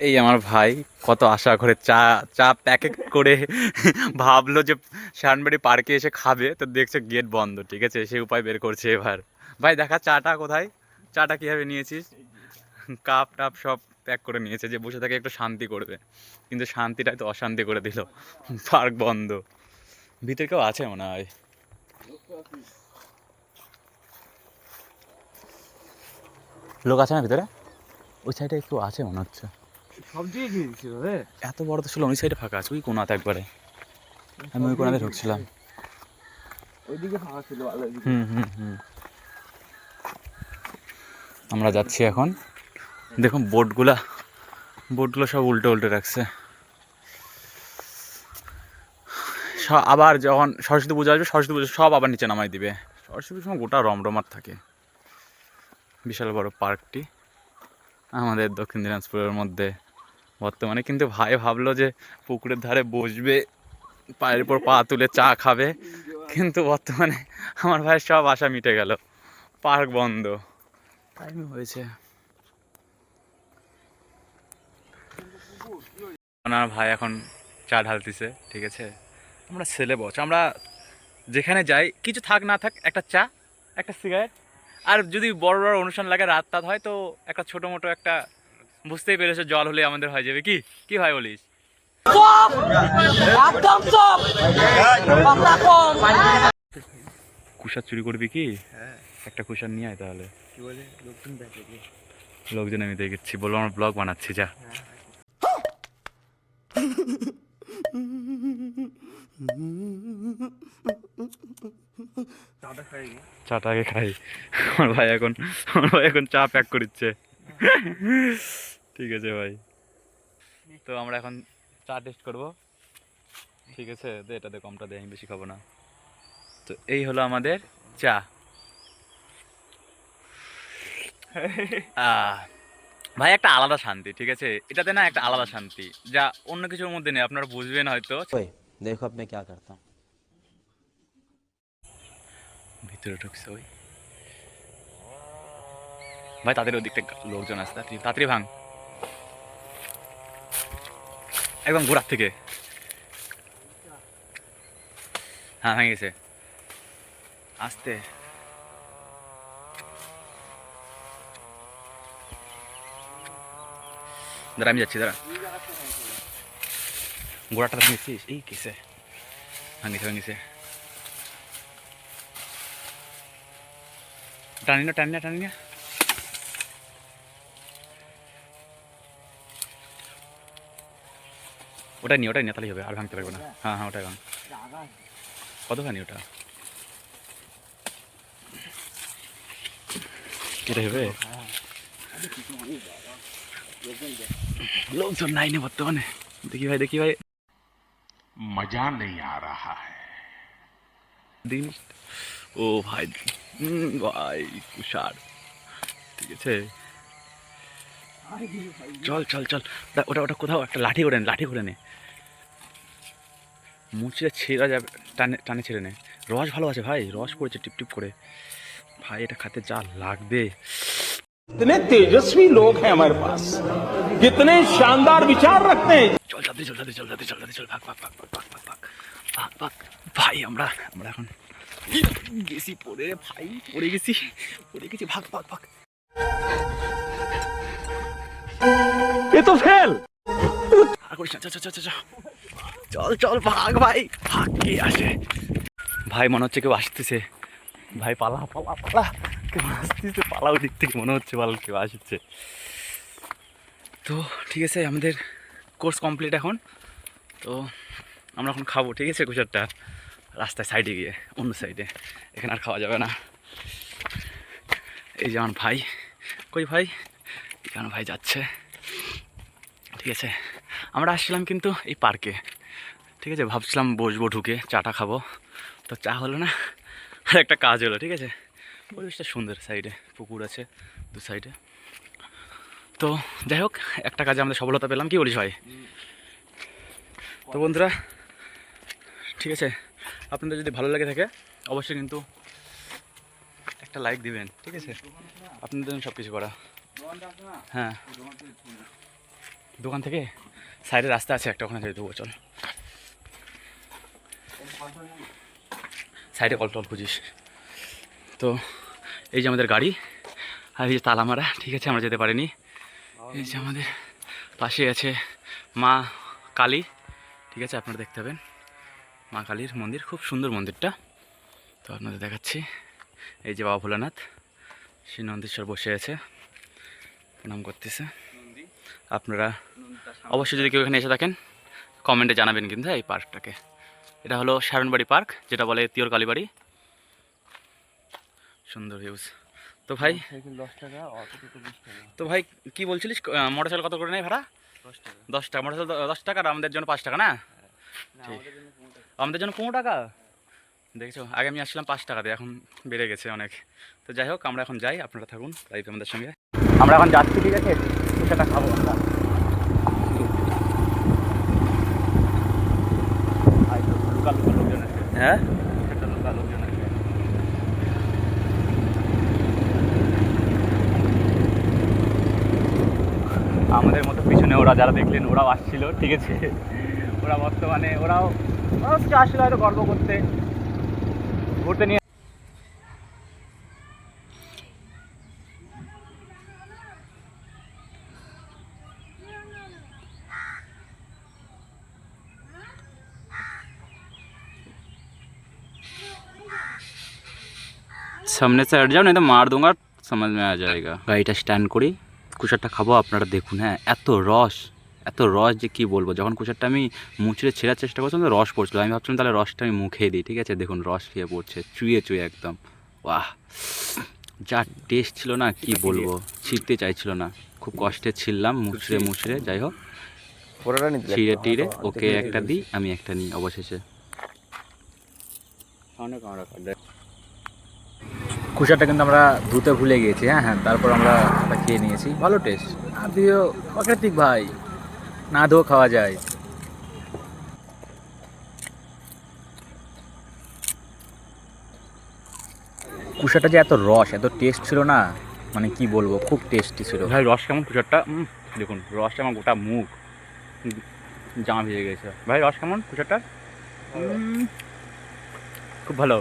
এই আমার ভাই কত আশা করে চা চা প্যাকেট করে ভাবলো যে শানবাড়ি পার্কে এসে খাবে। তো দেখছে গেট বন্ধ, ঠিক আছে? সে উপায় বের করছে এবার। ভাই, দেখা, চাটা কোথায়? চাটা কীভাবে নিয়েছিস? কাপ টাপ সব প্যাক করে নিয়েছে যে বসে থাকে একটু শান্তি করবে। কিন্তু শান্তিটাই তো অশান্তি করে দিল। পার্ক বন্ধ। ভিতরে কেউ আছে মনে হয়? লোক আছে না ভিতরে? ওই সাইডে একটু আছে মনে হচ্ছে। সব দিচ্ছিল রে। এত বড় তো ছিল ওই সাইডে ফাঁকা আছে ওই কোনাতে একবারে। আমি ওই কোনাতে ঢুকছিলাম। ওইদিকে ফাঁকা ছিল ভালো হুম হুম হুম। আমরা যাচ্ছি এখন। দেখুন বোটগুলা বোটগুলো সব উল্টে উল্টে রাখছে। আবার যখন সরস্বতী পুজো আসবে সরস্বতী পুজো সব আবার নিচে নামাই দিবে। সরস্বতী পুজোর সময় গোটা রমরমার থাকে। বিশাল বড় পার্কটি। আমাদের দক্ষিণ দিনাজপুরের মধ্যে। বর্তমানে কিন্তু ভাই ভাবলো যে পুকুরের ধারে বসবে পায়ের উপর পা তুলে চা খাবে। কিন্তু বর্তমানে আমার ভাইয়ের সব আশা মিটে গেল। পার্ক বন্ধ। টাইম হয়েছে। আমার ভাই এখন চা ঢালতেছে ঠিক আছে? আমরা ছেলে বস আমরা যেখানে যাই কিছু থাক না থাক একটা চা একটা সিগারেট আর যদি বড় বড় অনুষ্ঠান লাগে রাত টাত হয় তো একটা ছোটো মোটো একটা বুঝতেই পেরেছ, জল হলে আমাদের হয়ে যাবে, কি? কি ভাই বলিস? কুষার চুরি করবি কি? একটা কুষার নিয়ে আয় তাহলে। লোকজন আমি দেখেছি, বলব আমার ব্লগ বানাচ্ছি, যা। চাটা আগে খাই। আমার ভাই এখন আমার ভাই এখন চা প্যাক করছে ঠিক আছে ভাই। তো আমরা এখন চা টেস্ট করব। ঠিক আছে? দে এটা দে কমটা দে আমি বেশি খাব না। তো এই হলো আমাদের চা। ভাই একটা আলাদা শান্তি ঠিক আছে? এটাতে না একটা আলাদা শান্তি যা অন্য কিছুর মধ্যে নেই আপনারা বুঝবেন হয়তো। দেখো আপনি কি করতাম। ভিতরে ঢুকছে ওই। ভাই তাদের ওদিকটা লোকজন আসতে তাড়াতাড়ি ভাঙ। একদম গোড়ার থেকে। হ্যাঁ ভেঙে গেছে। আসতে। দাঁড়া, আমি যাচ্ছি, দাঁড়া। গোড়াটা ভেঙেছিস এই কেসে। ভাঙিছে ভাঙিছে টানি না টানি না টানি না। ওটা নিয়ে ওটাই নিয়ে তাহলে হবে আর ভাঙতে লাগবে না। হ্যাঁ হ্যাঁ ওটাই ভাঙ। কতখানি ওটা? কেটে হবে? লোকজন নাই না বর্তমানে। দেখি ভাই দেখি ভাই। মজা নেই আ রাহা দিন। ও ভাই ভাই তুষার। ঠিক আছে? চল চল চল দা- ওটা ওটা কোথাও একটা লাঠি করে নে লাঠি করে নে মুচড়ে ছেঁড়া যাবে টানে টানে ছেড়ে নে রস ভালো আছে ভাই রস পড়েছে টিপ টিপ করে ভাই এটা খাতে যা লাগবে कितने तेजस्वी लोग हैं हमारे पास कितने शानदार विचार रखते हैं চল যাতে চল যাতে চল যাতে চল যাতে চল ভাগ ভাগ ভাগ ভাগ ভাগ ভাগ ভাগ ভাগ ভাগ ভাই আমরা আমরা এখন গেছি পড়ে রে ভাই পড়ে গেছি পড়ে গেছি ভাগ ভাগ ভাগ এ তো ফেল। চল চল ভাগ ভাই। ভাগ কে আসে? ভাই মনে হচ্ছে কেউ আসতেছে। ভাই পালা পালা পালা। কেউ আসতেছে পালাও দিক থেকে মনে হচ্ছে পাল কেউ আসছে। তো ঠিক আছে আমাদের কোর্স কমপ্লিট এখন। তো আমরা এখন খাব ঠিক আছে কুচারটা রাস্তায় সাইডে গিয়ে অন্য সাইডে এখানে আর খাওয়া যাবে না। এই যেমন ভাই। কই ভাই? কেন ভাই যাচ্ছে। ঠিক আছে। আমরা আসছিলাম কিন্তু এই পার্কে। ঠিক আছে, ভাবছিলাম বসবো, ঢুকে চাটা খাব। তো চা হলো না, আর একটা কাজ হলো, ঠিক আছে। পরিবেশটা সুন্দর, সাইডে পুকুর আছে, দু সাইডে। তো যাই হোক, একটা কাজে আমাদের সফলতা পেলাম, কি বলিস ভাই? তো বন্ধুরা, ঠিক আছে, আপনাদের যদি ভালো লাগে থাকে, অবশ্যই কিন্তু একটা লাইক দিবেন, ঠিক আছে? আপনাদের জন্য সব কিছু করা। হ্যাঁ। দোকান থেকে সাইডে রাস্তা আছে একটা, ওখানে যেতে দেবো চল। সাইডে কল টল খুঁজিস। তো এই যে আমাদের গাড়ি আর এই যে তালামারা ঠিক আছে, আমরা যেতে পারিনি। এই যে আমাদের পাশে আছে মা কালী, ঠিক আছে, আপনারা দেখতে পাবেন। মা কালীর মন্দির, খুব সুন্দর মন্দিরটা। তো আপনাদের দেখাচ্ছি। এই যে বাবা ভোলানাথ সেই নন্দেশ্বর বসে আছে। প্রণাম করতেছে। আপনারা অবশ্যই যদি কেউ এখানে এসে থাকেন কমেন্টে জানাবেন কিন্তু হ্যাঁ এই পার্কটাকে। এটা হলো শারণবাড়ি পার্ক যেটা বলে তিওর কালীবাড়ি। সুন্দর ভিউজ তো ভাই তো ভাই কি বলছিলিস? মোটর সাইকেল কত করে নেই ভাড়া? দশ টাকা। দশ টাকা। মোটর সাইকেল দশ টাকা আর আমাদের জন্য পাঁচ টাকা না? না ঠিক। আমাদের জন্য পনেরো টাকা। আমাদের জন্য পনেরো টাকা? দেখছ? আগে আমি আসছিলাম পাঁচ টাকা দিয়ে এখন বেড়ে গেছে অনেক। তো যাই হোক আমরা এখন যাই আপনারা থাকুন লাইভ আমাদের সঙ্গে। আমরা এখন যাচ্ছি ঠিক আছে? সেটা খাব। আমরা হ্যাঁ? আমাদের মতো পিছনে ওরা যারা দেখলেন ওরাও আসছিল ঠিক আছে? ওরা বর্তমানে ওরাও আসছিল হয়তো গর্ব করতে। ঘুরতে নিয়ে সামনে से हट जाओ नहीं तो मार दूंगा समझ में आ जाएगा গাড়িটা স্ট্যান্ড করি কুচারটা খাবো আপনারা দেখুন হ্যাঁ এত রস এত রস যে কি বলবো যখন কুচারটা আমি মুচড়ে ছেঁড়ার চেষ্টা করছিলাম তো রস পড়ছিল আমি ভাবছিলাম তাহলে রসটা আমি মুখে দিই ঠিক আছে দেখুন রস খেয়ে পড়ছে চুয়ে চুয়ে একদম বাহ যা টেস্ট ছিল না কি বলবো ছিঁড়তে চাইছিল না খুব কষ্টে ছিললাম মুচড়ে মুচড়ে যাই হোক পুরোটা নিতে ছিঁড়ে টিড়ে ওকে একটা দিই আমি একটা নিই অবশেষে কুচারটা কিন্তু আমরা ধুতে ভুলে গিয়েছি হ্যাঁ হ্যাঁ তারপর আমরা ওটা খেয়ে নিয়েছি। ভালো টেস্ট আর দিও প্রাকৃতিক ভাই না ধুয়েও খাওয়া যায়। কুসাটা যে এত রস এত টেস্ট ছিল না মানে কি বলব খুব টেস্টি ছিল। ভাই রস কেমন কুসারটা দেখুন রসটা আমার গোটা মুখ জামা ভিজে গেছে। ভাই রস কেমন কুসারটা খুব ভালো।